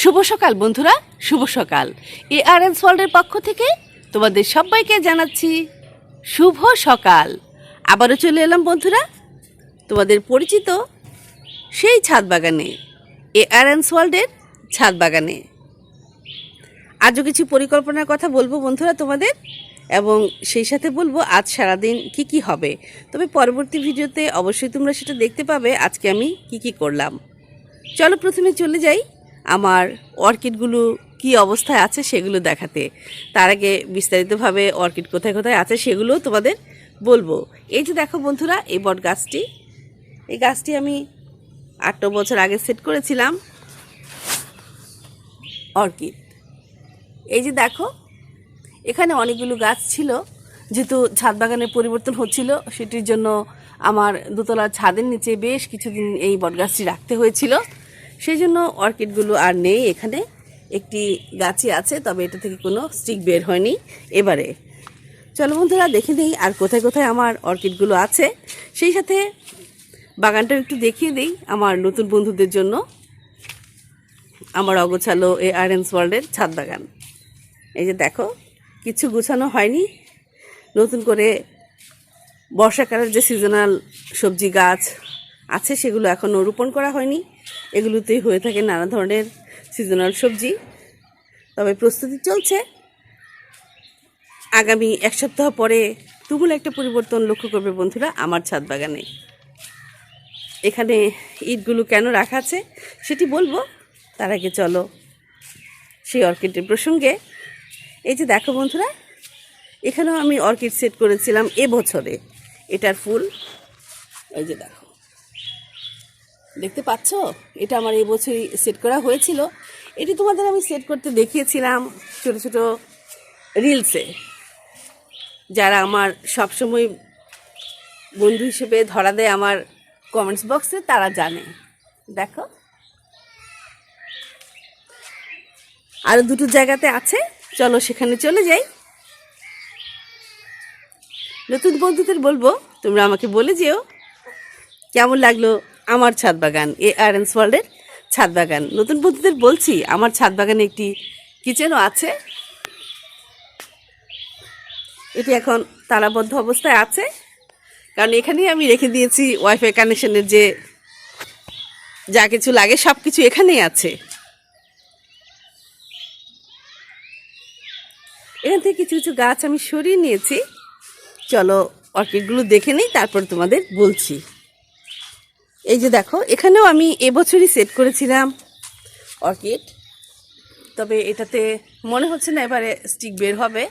শুভ সকাল, বন্ধুরা। শুভ সকাল। এ আর এন ওয়ার্ল্ডের পক্ষ থেকে তোমাদের সবাইকে জানাচ্ছি শুভ সকাল। আবারও চলে এলাম, বন্ধুরা। তোমাদের পরিচিত সেই ছাদ বাগানে, এ আর এন ওয়ার্ল্ডের ছাদ বাগানে। আজও কিছু পরিকল্পনার কথা বলব, বন্ধুরা, তোমাদের। এবং সেই সাথে বলব, আজ সারাদিন কি কি হবে। তবে পরবর্তী ভিডিওতে অবশ্যই তোমরা সেটা দেখতে পাবে, আজকে আমি কি কি করলাম। চলো প্রথমে চলে যাই। আমার অর্কিডগুলো কি অবস্থায় আছে সেগুলো দেখাতে। তার আগে বিস্তারিতভাবে অর্কিড কোথায় কোথায় আছে সেগুলো তোমাদের বলব। এই যে দেখো বন্ধুরা, এই বট গাছটি, এই গাছটি আমি আট বছর আগে সেট করেছিলাম। অর্কিড, এই যে দেখো, এখানে অনেকগুলো গাছ ছিল, যেহেতু ছাদ বাগানের পরিবর্তন হচ্ছিল, সেটির জন্য আমার দোতলার ছাদের নিচে বেশ কিছুদিন এই বটগাছটি রাখতে হয়েছিল। সেই জন্য অর্কিডগুলো আর নেই এখানে। একটি গাছই আছে, তবে এটা থেকে কোনো স্টিক বের হয়নি এবারে। চলো বন্ধুরা, দেখে নিই আর কোথায় কোথায় আমার অর্কিডগুলো আছে। সেই সাথে বাগানটাও একটু দেখিয়ে দিই আমার নতুন বন্ধুদের জন্য। আমার অগোছালো এ আরেন্স ওয়ার্ল্ডের ছাদ বাগান। এই যে দেখো, কিছু গুছানো হয়নি। নতুন করে বর্ষাকালের যে সিজনাল সবজি গাছ আছে, সেগুলো এখনও রোপণ করা হয়নি। এগুলোতেই হয়ে থাকে নানা ধরনের সিজনাল সবজি। তবে প্রস্তুতি চলছে। আগামী এক সপ্তাহ পরে তুমুল একটা পরিবর্তন লক্ষ্য করবে বন্ধুরা আমার ছাদ বাগানে। এখানে ইটগুলো কেন রাখা আছে সেটি বলব। তার আগে চলো সেই অর্কিডের প্রসঙ্গে। এই যে দেখো বন্ধুরা, এখানেও আমি অর্কিড সেট করেছিলাম এবছরে। এটার ফুল, এই যে দেখো। দেখতে পাচ্ছ? এটা আমার এই বছরই সেট করা হয়েছিল। এটি তোমাদের আমি সেট করতে দেখিয়েছিলাম ছোট ছোট রিলসে যারা আমার সবসময় বন্ধু হিসেবে ধরা দেয় আমার কমেন্টস বক্সে তারা জানে। দেখো। আরও দুটো জায়গাতে আছে। চলো সেখানে চলে যাই। নতুন বন্ধুদের বলব, তোমরা আমাকে বলে যেও। কেমন লাগল আমার ছাদ বাগান, এ আর এন ওয়ার্ল্ডের ছাদ বাগান। নতুন বন্ধুদের বলছি, আমার ছাদ বাগানে একটি কিচেনও আছে। এটি এখন তালাবদ্ধ অবস্থায় আছে। কারণ এখানেই আমি রেখে দিয়েছি ওয়াইফাই কানেকশনের যে যা কিছু লাগে সব কিছু এখানেই আছে। এখান থেকে কিছু কিছু গাছ আমি সরিয়ে নিয়েছি। চলো অর্কিডগুলো দেখে নিই, তারপর তোমাদের বলছি। এই যে দেখো, এখানেও আমি এবছরই সেট করেছিলাম অর্কিড। তবে এটাতে মনে হচ্ছে না এবারে স্টিক বের হবে।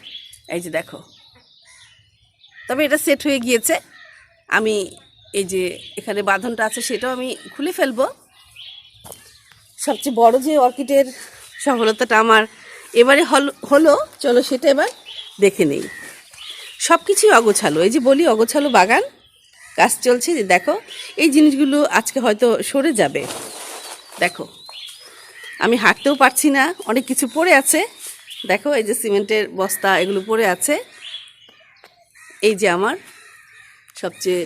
এই যে দেখো। তবে এটা সেট হয়ে গিয়েছে। আমি এই যে এখানে বাঁধনটা আছে সেটাও আমি খুলে ফেলব। সবচেয়ে বড় যে অর্কিডের সফলতাটা আমার এবারে হল হলো, চলো সেটা এবার দেখে নেই। সব কিছুই অগোছালো। এই যে বলি, অগোছালো বাগান। কাজ চলছে যে দেখো, এই জিনিসগুলো আজকে হয়তো সরে যাবে। দেখো, আমি হাঁটতেও পারছি না, অনেক কিছু পড়ে আছে। দেখো, এই যে সিমেন্টের বস্তা, এগুলো পড়ে আছে। এই যে আমার সবচেয়ে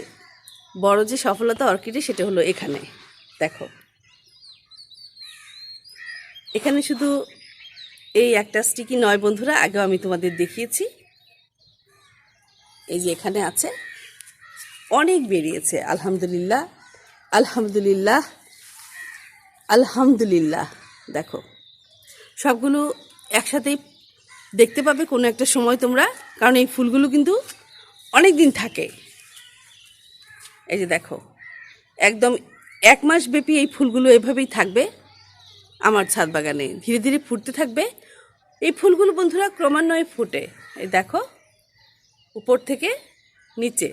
বড় যে সফলতা অর্কিডে, সেটা হলো এখানে। দেখো, এখানে শুধু এই একটা স্টিকি নয় বন্ধুরা, আগেও আমি তোমাদের দেখিয়েছি। এই যে এখানে আছে। অনেক বেরিয়েছে, আলহামদুলিল্লাহ আলহামদুলিল্লাহ আলহামদুলিল্লাহ। দেখো, সবগুলো একসাথেই দেখতে পাবে কোনো একটা সময় তোমরা, কারণ এই ফুলগুলো কিন্তু অনেক দিন থাকে। এই যে দেখো, একদম এক মাস ব্যাপী এই ফুলগুলো এভাবেই থাকবে আমার ছাদ বাগানে। ধীরে ধীরে ফুটতে থাকবে। এই ফুলগুলো বন্ধুরা ক্রমান্বয়ে ফুটে। এই দেখো, উপর থেকে নিচে।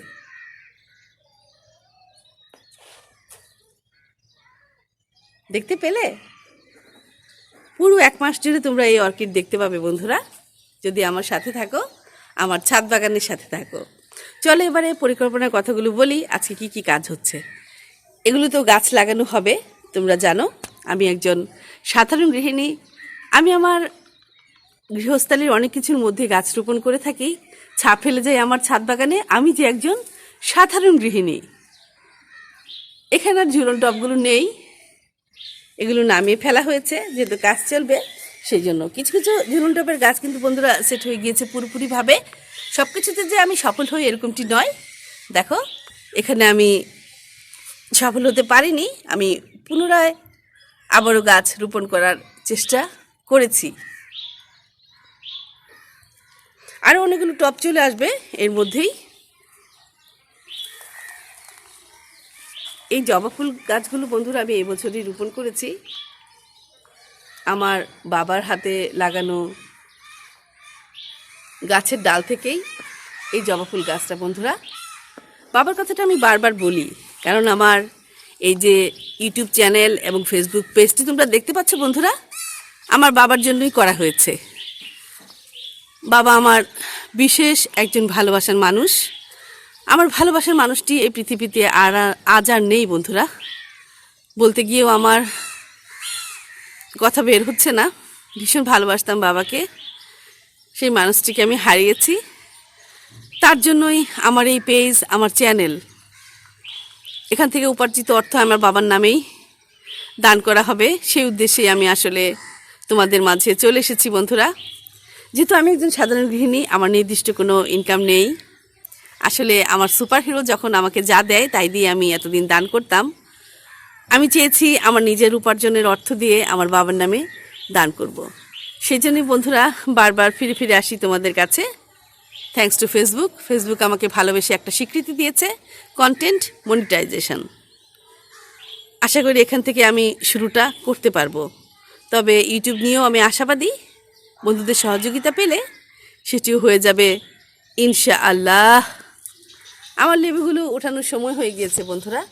দেখতে পেলে? পুরো এক মাস জুড়ে তোমরা এই অর্কিড দেখতে পাবে বন্ধুরা। যদি আমার সাথে থাকো, আমার ছাদ বাগানের সাথে থাকো। চলো এবারে পরিকল্পনার কথাগুলো বলি, আজকে কি কি কাজ হচ্ছে। এগুলো তো গাছ লাগানো হবে, তোমরা জানো। আমি একজন সাধারণ গৃহিণী। আমি আমার গৃহস্থালির অনেক কিছুর মধ্যে গাছ রোপণ করে থাকি। ছাপ ফেলে যাই আমার ছাদ বাগানে। আমি যে একজন সাধারণ গৃহিণী। এখানে আর ঝুলন টবগুলো নেই। এগুলো নামিয়ে ফেলা হয়েছে, যেহেতু কাজ চলবে, সেই জন্য। কিছু কিছু ঝুলন টপের গাছ কিন্তু বন্ধুরা সেট হয়ে গিয়েছে পুরোপুরিভাবে। সব কিছুতে যে আমি সফল হই এরকমটি নয়। দেখো, এখানে আমি সফল হতে পারিনি, আমি পুনরায় আবারও গাছ রোপণ করার চেষ্টা করেছি। আরও অনেকগুলো টপ চলে আসবে, এর মধ্যেই এই জবা ফুল গাছগুলো বন্ধুরা আমি এই বছরই রোপণ করেছি। আমার বাবার হাতে লাগানো গাছের ডাল থেকেই এই জবা ফুল গাছটা বন্ধুরা। বাবার কথাটা আমি বারবার বলি, কারণ আমার এই যে ইউটিউব চ্যানেল এবং ফেসবুক পেজটি তোমরা দেখতে পাচ্ছ বন্ধুরা, আমার বাবার জন্যই করা হয়েছে। বাবা আমার বিশেষ একজন ভালোবাসার মানুষ। আমার ভালোবাসার মানুষটি এই পৃথিবীতে আর আজ আর নেই, বন্ধুরা। বলতে গিয়েও আমার কথা বের হচ্ছে না। ভীষণ ভালোবাসতাম বাবাকে। সেই মানুষটিকে আমি হারিয়েছি। তার জন্যই আমার এই পেজ, আমার চ্যানেল। এখান থেকে উপার্জিত অর্থ আমার বাবার নামেই দান করা হবে। সেই উদ্দেশ্যেই আমি আসলে তোমাদের মাঝে চলে এসেছি, বন্ধুরা। যেহেতু আমি একজন সাধারণ গৃহিণী, আমার নির্দিষ্ট কোনো ইনকাম নেই। আসলে আমার সুপার হিরো যখন আমাকে যা দেয়, তাই দিয়ে আমি এতদিন দান করতাম। আমি চেয়েছি আমার নিজের উপার্জনের অর্থ দিয়ে আমার বাবার নামে দান করব। সেই জন্যই বন্ধুরা, বারবার ফিরে ফিরে আসি তোমাদের কাছে। থ্যাঙ্কস টু ফেসবুক ফেসবুক আমাকে ভালোবেসে একটা স্বীকৃতি দিয়েছে কন্টেন্ট মনিটাইজেশন আশা করি এখান থেকে আমি শুরুটা করতে পারব। তবে ইউটিউব নিয়েও আমি আশাবাদী। বন্ধুদের সহযোগিতা পেলে সেটিও হয়ে যাবে ইনশা আল্লাহ আমার লেবুগুলো উঠানোর সময় হয়ে গিয়েছে, বন্ধুরা।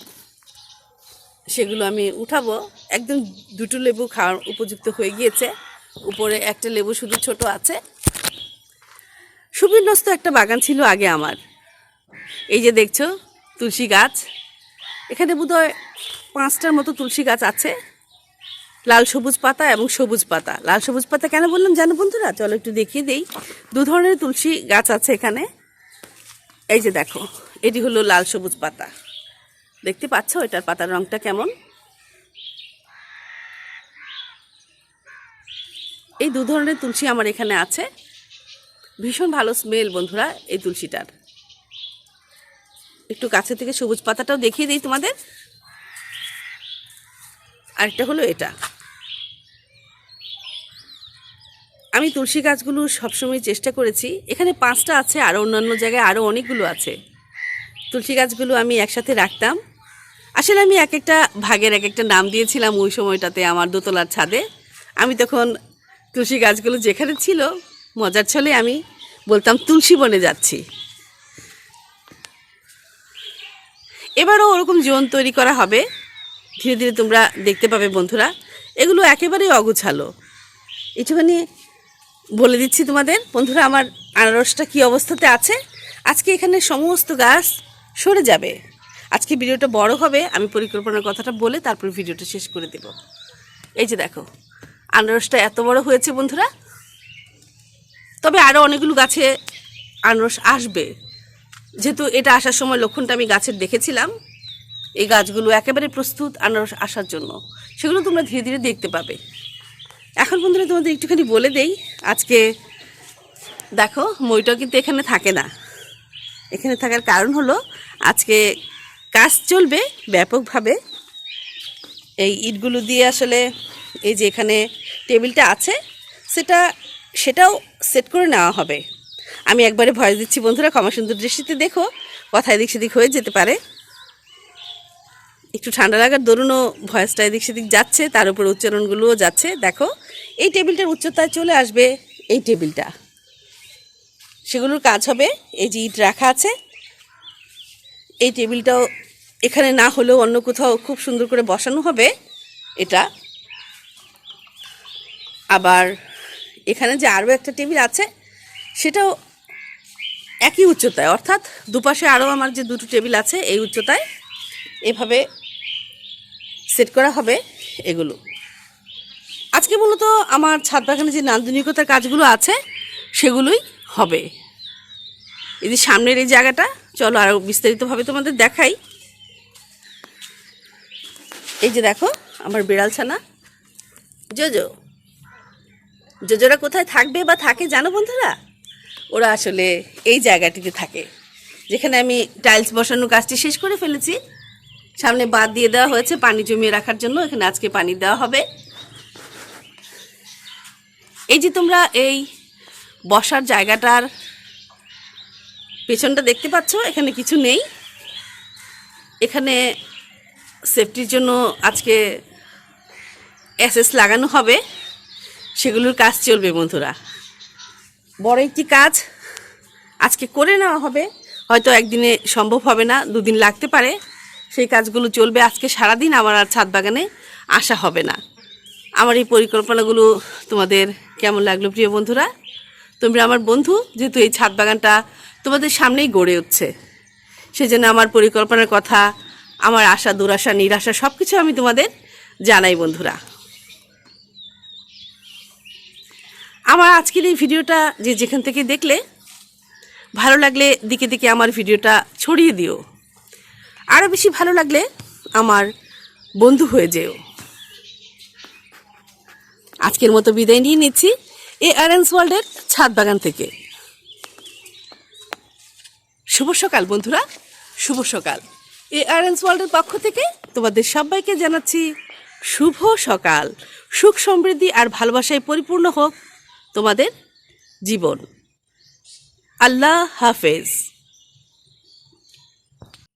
সেগুলো আমি উঠাবো। একদম দুটো লেবু খাওয়ার উপযুক্ত হয়ে গিয়েছে। উপরে একটা লেবু শুধু ছোট আছে। সুবিন্যস্ত একটা বাগান ছিল আগে আমার। এই যে দেখছ, তুলসী গাছ। এখানে বোধহয় পাঁচটার মতো তুলসী গাছ আছে। লাল সবুজ পাতা এবং সবুজ পাতা। লাল সবুজ পাতা কেন বললাম জানো বন্ধুরা? চলো একটু দেখিয়ে দেই। দু ধরনের তুলসী গাছ আছে এখানে। এই যে দেখো এটি হলো লাল সবুজ পাতা। দেখতে পাচ্ছ এটার পাতার রংটা কেমন? এই দু ধরনের তুলসী আমার এখানে আছে। ভীষণ ভালো স্মেল বন্ধুরা এই তুলসীটার। একটু কাছে থেকে সবুজ পাতাটাও দেখিয়ে দিই তোমাদের। আরেকটা হলো এটা। আমি তুলসী গাছগুলো সবসময় চেষ্টা করেছি। এখানে পাঁচটা আছে আরও অন্যান্য জায়গায় আরও অনেকগুলো আছে। তুলসী গাছগুলো আমি একসাথে রাখতাম। আসলে আমি এক একটা ভাগের এক একটা নাম দিয়েছিলাম ওই সময়টাতে আমার দোতলার ছাদে। আমি তখন তুলসী গাছগুলো যেখানে ছিল, মজার ছলে আমি বলতাম, তুলসী বনে যাচ্ছি। এবারও ওরকম জোন তৈরি করা হবে। ধীরে ধীরে তোমরা দেখতে পাবে বন্ধুরা, এগুলো একেবারেই অগুছালো। একটুখানি বলে দিচ্ছি তোমাদের, বন্ধুরা, আমার আনারসটা কি অবস্থাতে আছে? আজকে এখানে সমস্ত গাছ সরে যাবে। আজকে ভিডিওটা বড় হবে, আমি পরিকল্পনার কথাটা বলে তারপর ভিডিওটা শেষ করে দেব। এই যে দেখো, আনারসটা এত বড় হয়েছে বন্ধুরা। তবে আরও অনেকগুলো গাছে আনারস আসবে। যেহেতু এটা আসার সময় লক্ষণটা আমি গাছের দেখেছিলাম, এই গাছগুলো একেবারে প্রস্তুত আনারস আসার জন্য। সেগুলো তোমরা ধীরে ধীরে দেখতে পাবে। এখন বন্ধুরা তোমাদের একটুখানি বলে দেই, আজকে দেখো মইটাও কিন্তু এখানে থাকে না। এখানে থাকার কারণ হলো আজকে কাজ চলবে ব্যাপকভাবে। এই ইটগুলো দিয়ে আসলে এই যে এখানে টেবিলটা আছে, সেটা, সেটাও সেট করে নেওয়া হবে। আমি একবারে ভয় দিচ্ছি বন্ধুরা, ক্ষমা সুন্দর দৃষ্টিতে দেখো, কথা এদিক সেদিক হয়ে যেতে পারে। একটু ঠান্ডা লাগার দরুনও ভয়েসটা এদিক সেদিক যাচ্ছে, তার উপর উচ্চারণগুলোও যাচ্ছে। দেখো, এই টেবিলটার উচ্চতায় চলে আসবে এই টেবিলটা। সেগুলোর কাজ হবে। এই যে ইট রাখা আছে, এই টেবিলটাও এখানে না হলেও অন্য কোথাও খুব সুন্দর করে বসানো হবে এটা। আবার এখানে যে আরও একটা টেবিল আছে, সেটাও একই উচ্চতায়, অর্থাৎ দুপাশে আরও আমার যে দুটো টেবিল আছে, এই উচ্চতায় এভাবে সেট করা হবে এগুলো। আজকে মূলত আমার ছাদ বাগানে যে নান্দনিকতার কাজগুলো আছে, সেগুলোই হবে। এই যে সামনের এই জায়গাটা, চলো আরও বিস্তারিতভাবে তোমাদের দেখাই। এই যে দেখো, আমার বিড়াল ছানা জোজো, জোজোরা কোথায় থাকবে বা থাকে জানো বন্ধুরা? ওরা আসলে এই জায়গাটিতে থাকে, যেখানে আমি টাইলস বসানোর কাজটি শেষ করে ফেলেছি। সামনে বাদ দিয়ে দেওয়া হয়েছে, পানি জমিয়ে রাখার জন্য, এখানে আজকে পানি দেওয়া হবে। এই যে তোমরা এই বসার জায়গাটার পেছনটা দেখতে পাচ্ছ, এখানে কিছু নেই। এখানে সেফটির জন্য আজকে এসএস লাগানো হবে, সেগুলোর কাজ চলবে বন্ধুরা। বড় একটি কাজ আজকে করে নেওয়া হবে, হয়তো একদিনে সম্ভব হবে না, দুদিন লাগতে পারে। সেই কাজগুলো চলবে আজকে সারাদিন, আমার আর ছাদ বাগানে আসা হবে না। আমার এই পরিকল্পনাগুলো তোমাদের কেমন লাগল প্রিয় বন্ধুরা? তোমরা আমার বন্ধু, যেহেতু এই ছাদ বাগানটা তোমাদের সামনেই গড়ে উঠছে। সেজন্য আমার পরিকল্পনার কথা, আমার আশা, দুরাশা, নিরাশা সব কিছু আমি তোমাদের জানাই বন্ধুরা। আমার আজকের এই ভিডিওটা যে যেখান থেকে দেখলে, ভালো লাগলে দিকে দিকে আমার ভিডিওটা ছড়িয়ে দিও। আরও বেশি ভালো লাগলে আমার বন্ধু হয়ে যেও। আজকের মতো বিদায় নিয়ে নিচ্ছি। এ অ্যারেন্স ওয়ার্ল্ডের ছাদ বাগান থেকে। শুভ সকাল, বন্ধুরা। শুভ সকাল। এ আরেন্স ওয়ার্ল্ডের পক্ষ থেকে তোমাদের সবাইকে জানাচ্ছি শুভ সকাল। সুখ সমৃদ্ধি আর ভালোবাসায় পরিপূর্ণ হোক তোমাদের জীবন। আল্লাহ হাফেজ।